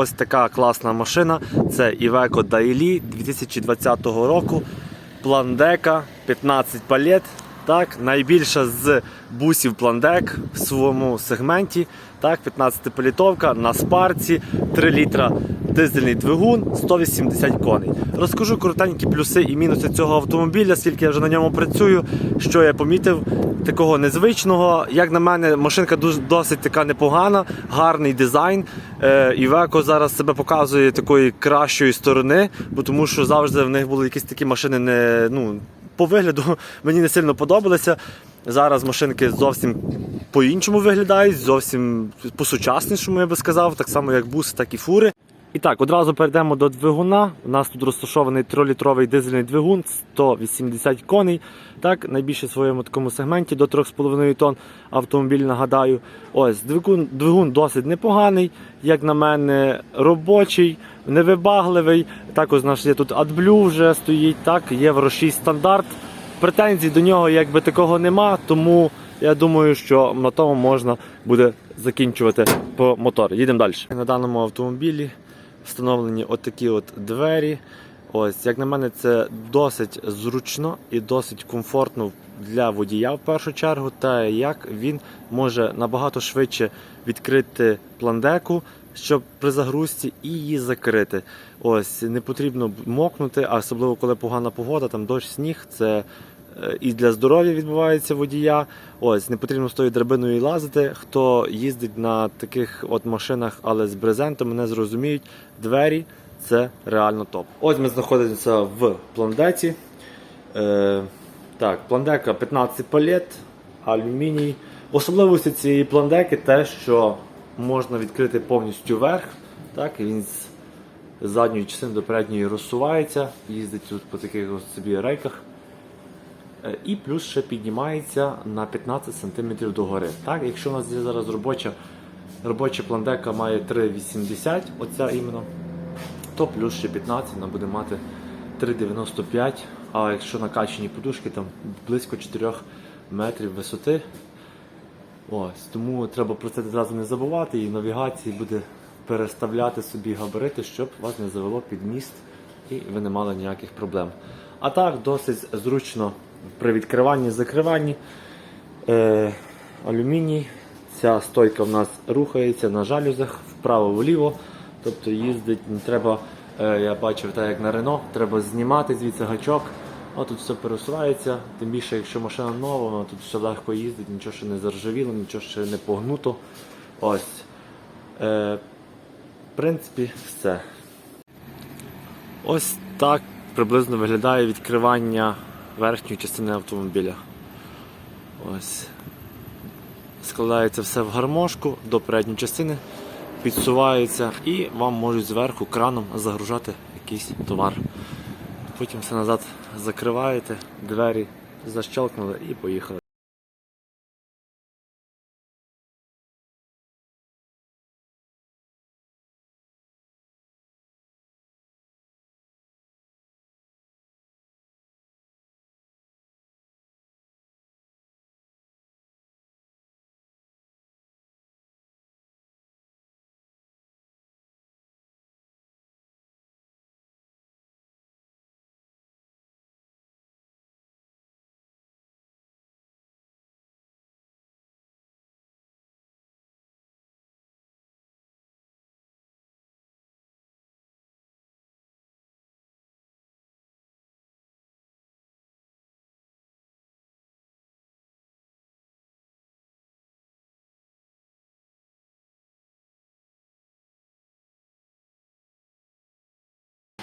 Ось така класна машина. Це Iveco Daily 2020 року. Пландека 15 палет. Так, найбільша з бусів Пландек в своєму сегменті. Так, 15 палітовка на спарці, 3 літра дизельний двигун, 180 коней. Розкажу коротенькі плюси і мінуси цього автомобіля, скільки я вже на ньому працюю, що я помітив такого незвичного. Як на мене, машинка досить така непогана, гарний дизайн. Е, Iveco зараз себе показує такої кращої сторони, бо тому що завжди в них були якісь такі машини не ну. По вигляду мені не сильно подобалися. Зараз машинки зовсім по-іншому виглядають, зовсім по-сучаснішому, я би сказав, так само як буси, так і фури. І так, одразу перейдемо до двигуна. У нас тут розташований 3-літровий дизельний двигун, 180 коней. Так, найбільше в своєму такому сегменті до 3,5 тонн автомобіль, нагадаю. Ось двигун, двигун досить непоганий, як на мене, робочий, невибагливий. Також у нас є тут AdBlue вже стоїть, так, Євро 6 стандарт. Претензій до нього якби такого нема, тому я думаю, що на тому можна буде закінчувати по мотор. Їдемо далі. На даному автомобілі встановлені отакі от двері. Ось, як на мене, це досить зручно і досить комфортно для водія в першу чергу, та як він може набагато швидше відкрити пландеку, щоб при загрузці і її закрити. Ось не потрібно мокнути, а особливо коли погана погода, там дощ, сніг. Це і для здоров'я відбувається водія. Ось не потрібно з тою драбиною лазити. Хто їздить на таких от машинах, але з брезентом, мене зрозуміють. Двері це реально топ. Ось ми знаходимося в пландеці. Е, так, пландека 15 палет, алюміній. Особливості цієї пландеки те, що можна відкрити повністю верх. Так, він з задньої частини до передньої розсувається, їздить тут по таких собі рейках. І плюс ще піднімається на 15 см догори. Так, якщо у нас є зараз робоча, робоча пландека має 3,80, оця іменно, то плюс ще 15 вона буде мати 3,95. А якщо накачані подушки, там близько 4 метрів висоти. Ось, тому треба про це одразу не забувати і навігації буде переставляти собі габарити, щоб вас не завело під міст і ви не мали ніяких проблем. А так, досить зручно при відкриванні закриванні. Е, алюміній. Ця стойка в нас рухається на жалюзах вправо-вліво. Тобто їздить, не треба, е, я бачив, так як на Рено, треба знімати звідси гачок. О, тут все пересувається, тим більше, якщо машина нова, тут все легко їздить, нічого ще не заржавіло, нічого ще не погнуто. Ось. Е, в принципі, все. Ось так приблизно виглядає відкривання верхньої частини автомобіля. Ось. Складається все в гармошку до передньої частини, підсувається і вам можуть зверху краном загружати якийсь товар. Потім все назад закриваєте, двері защелкнули і поїхали.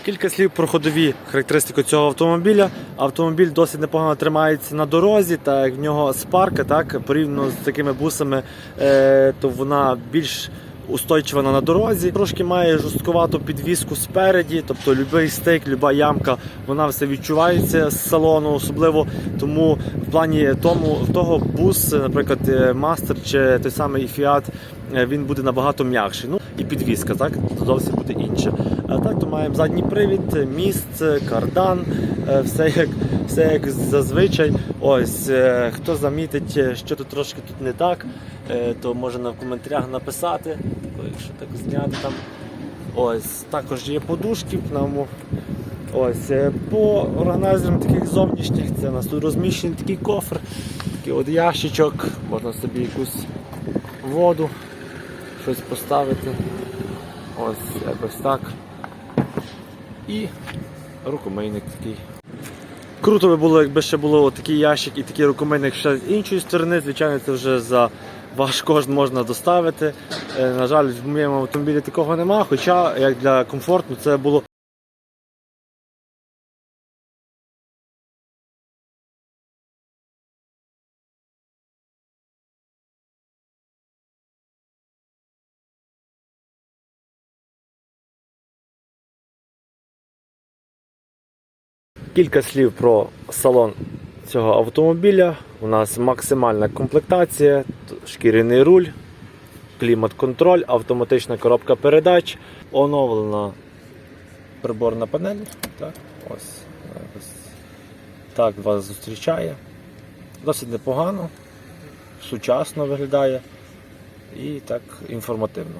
Кілька слів про ходові характеристики цього автомобіля. Автомобіль досить непогано тримається на дорозі, та як в нього спарка, так порівняно з такими бусами, е, то вона більш устойчива на дорозі. Трошки має жорсткувату підвіску спереді, тобто будь-який стейк, люба ямка, вона все відчувається з салону, особливо тому в плані тому того бус, наприклад, Master чи той самий Fiat, е, він буде набагато м'якший. Ну і підвіска, так зовсім буде інша. А так то маємо задній привід, міст, кардан, е, все як все як зазвичай. Ось е, хто замітить, е, що тут трошки тут не так, то може в коментарях написати, якщо так зняти там. Ось, також є подушки в. Ось, по органайзерам таких зовнішніх, це у нас тут розміщений такий кофр, такий от ящичок, можна собі якусь воду, щось поставити. Ось якось так. І рукомийник такий. Круто би було, якби ще було такий ящик і такий рукомийник ще з іншої сторони. Звичайно, це вже за ваш кошт можна доставити. Е, На жаль, в моєму автомобілі такого нема, хоча як для комфорту це було. Кілька слів про салон цього автомобіля. У нас максимальна комплектація, шкіряний руль, клімат-контроль, автоматична коробка передач, оновлена приборна панель. Так, ось, ось так вас зустрічає. Досить непогано, сучасно виглядає і так інформативно.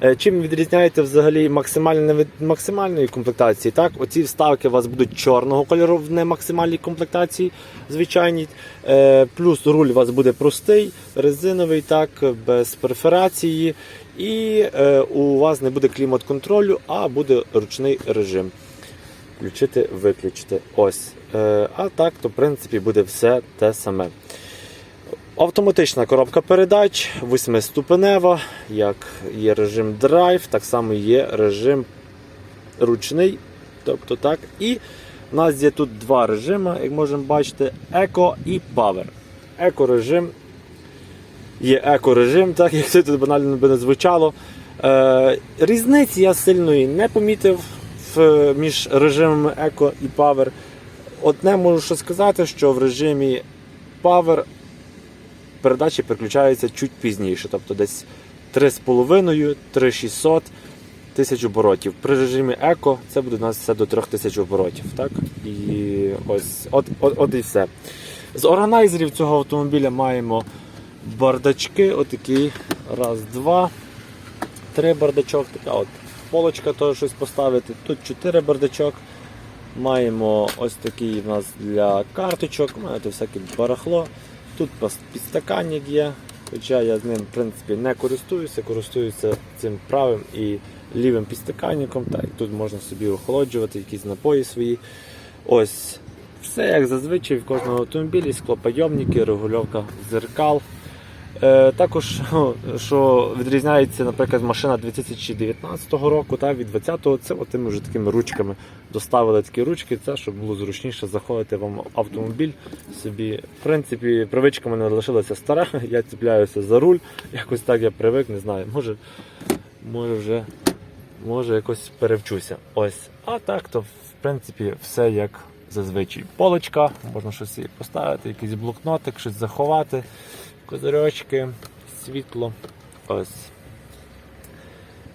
Е, Чим відрізняєте взагалі максимальне від максимальної комплектації? Так, оці вставки у вас будуть чорного кольору в немаксимальній комплектації, звичайній. Е, Плюс руль у вас буде простий, резиновий, так, без перфорації. І е, у вас не буде клімат-контролю, а буде ручний режим. Включити, виключити. Ось. А так, то в принципі буде все те саме. Автоматична коробка передач, восьмиступенева, як є режим драйв, так само є режим ручний. Тобто так. І в нас є тут два режими, як можемо бачити, еко і Power. Еко-режим. Є еко-режим, так як це тут банально би не звучало. Е, різниці я сильної не помітив між режимами еко і Power. Одне можу сказати, що в режимі Power передачі переключаються чуть пізніше, тобто десь 3,5, 3600 тисяч оборотів. При режимі еко це буде у нас все до 3000 оборотів. Так? І ось от, от, от і все. З органайзерів цього автомобіля маємо бардачки, отакі. Раз, два, три бардачок, така от полочка теж щось поставити. Тут чотири бардачок. Маємо ось такий в нас для карточок, маєте всяке барахло. Тут підстаканник є, хоча я з ним в принципі не користуюся, користуюся цим правим і лівим підстаканником. Так, тут можна собі охолоджувати якісь напої свої. Ось все як зазвичай в кожному автомобілі, склопайомники, регульовка зеркал. Е, також, що відрізняється, наприклад, машина 2019 року та від 2020-го, це от тими вже такими ручками доставили такі ручки, це щоб було зручніше заходити вам автомобіль собі. В принципі, привичка мене лишилася стара, я цепляюся за руль, якось так я привик, не знаю, може, може вже може якось перевчуся. Ось. А так, то в принципі все як зазвичай. Полочка, можна щось поставити, якийсь блокнотик, щось заховати, козирьочки, світло. Ось.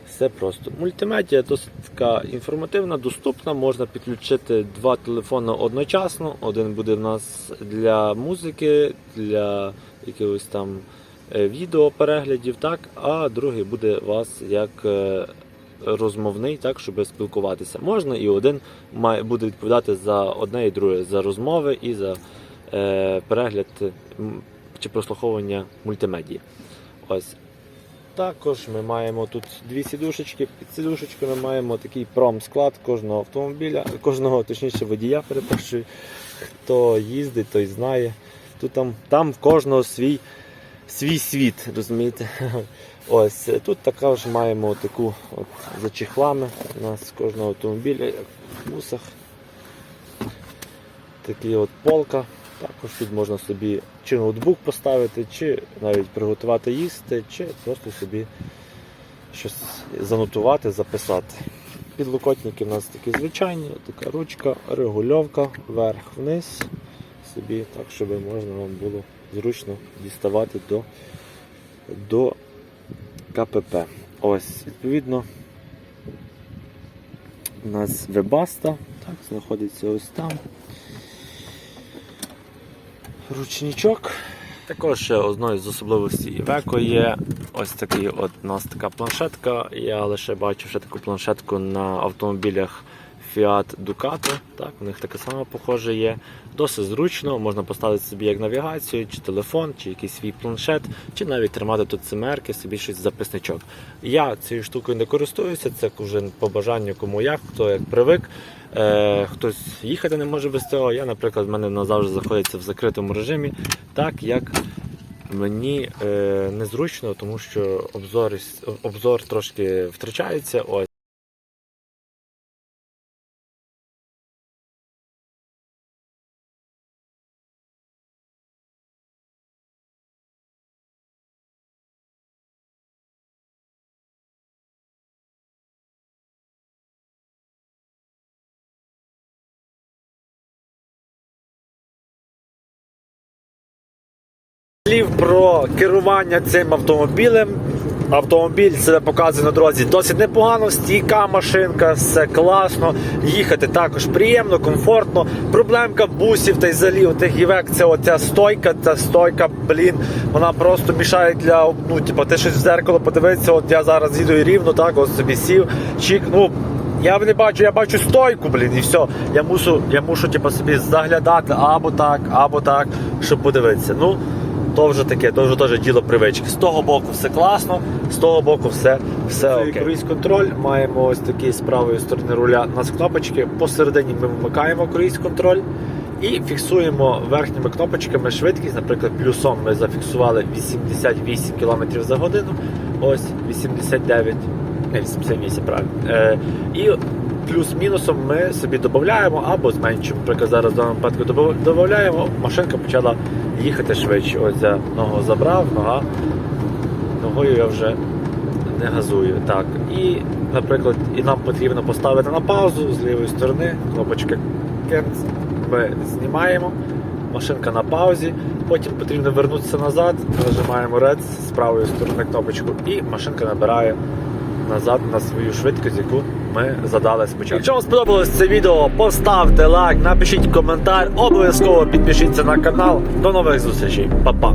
Все просто. Мультимедіа досить така інформативна, доступна. Можна підключити два телефони одночасно. Один буде в нас для музики, для якихось там е, відеопереглядів, так, а другий буде у вас як е, розмовний, так, щоб спілкуватися. Можна і один має буде відповідати за одне і друге, за розмови і за е, перегляд чи прослуховування мультимедії. Ось. Також ми маємо тут дві сідушечки. Під сідушечками маємо такий промсклад кожного автомобіля, кожного, точніше, водія, перепрошую. Хто їздить, той знає. Тут там, там в кожного свій, свій світ, розумієте? Ось тут також маємо таку от, за чехлами у нас кожного автомобіля, як в бусах. Такий от полка. Також тут можна собі чи ноутбук поставити, чи навіть приготувати їсти, чи просто собі щось занотувати, записати. Підлокотники в нас такі звичайні, така ручка, регульовка, вверх-вниз. Собі так, щоб можна вам було зручно діставати до, до КПП. Ось, відповідно, у нас вебаста, так, знаходиться ось там. Ручничок Також одною з особливостей Iveco є ось такий от у нас така планшетка. Я лише бачив ще таку планшетку на автомобілях Fiat Ducato. Так, у них таке саме похоже є. Досить зручно, можна поставити собі як навігацію, чи телефон, чи якийсь свій планшет, чи навіть тримати тут цимерки, собі щось записничок. Я цією штукою не користуюся, це вже по бажанню кому як, хто як привик. Е, хтось їхати не може без цього. Я, наприклад, в мене назавжди знаходиться в закритому режимі, так як мені е, незручно, тому що обзор, обзор трошки втрачається. Ось. Слів про керування цим автомобілем. Автомобіль себе показує на дорозі досить непогано, стійка машинка, все класно. Їхати також приємно, комфортно. Проблемка бусів та й взагалі тих гівек це оця стойка, ця стойка, блін, вона просто мішає для ну, типу, ти щось в зеркало подивитися. От я зараз їду і рівно, так, от собі сів, чик, ну. Я не бачу, я бачу стойку, блін, і все. Я мушу, я мушу типу, собі заглядати або так, або так, щоб подивитися. Ну, то вже таке, то вже теж діло привички. З того боку все класно, з того боку все, все окей. Круїз контроль. Маємо ось такий з правої сторони руля у нас кнопочки. Посередині ми вмикаємо круїз контроль і фіксуємо верхніми кнопочками швидкість. Наприклад, плюсом ми зафіксували 88 км за годину. Ось 89, не 88, правильно. Е, і плюс-мінусом ми собі додаємо або зменшуємо. Наприклад, зараз в даному випадку додаємо, машинка почала їхати швидше. Ось я ногу забрав, нога. Ногою я вже не газую. Так. І, наприклад, і нам потрібно поставити на паузу з лівої сторони, кнопочка Cancel. Ми знімаємо, машинка на паузі, потім потрібно вернутися назад, нажимаємо Red з правої сторони кнопочку, і машинка набирає назад на свою швидкість, яку ми задали спочатку. Якщо вам сподобалось це відео, поставте лайк, напишіть коментар, обов'язково підпишіться на канал. До нових зустрічей, Па-па!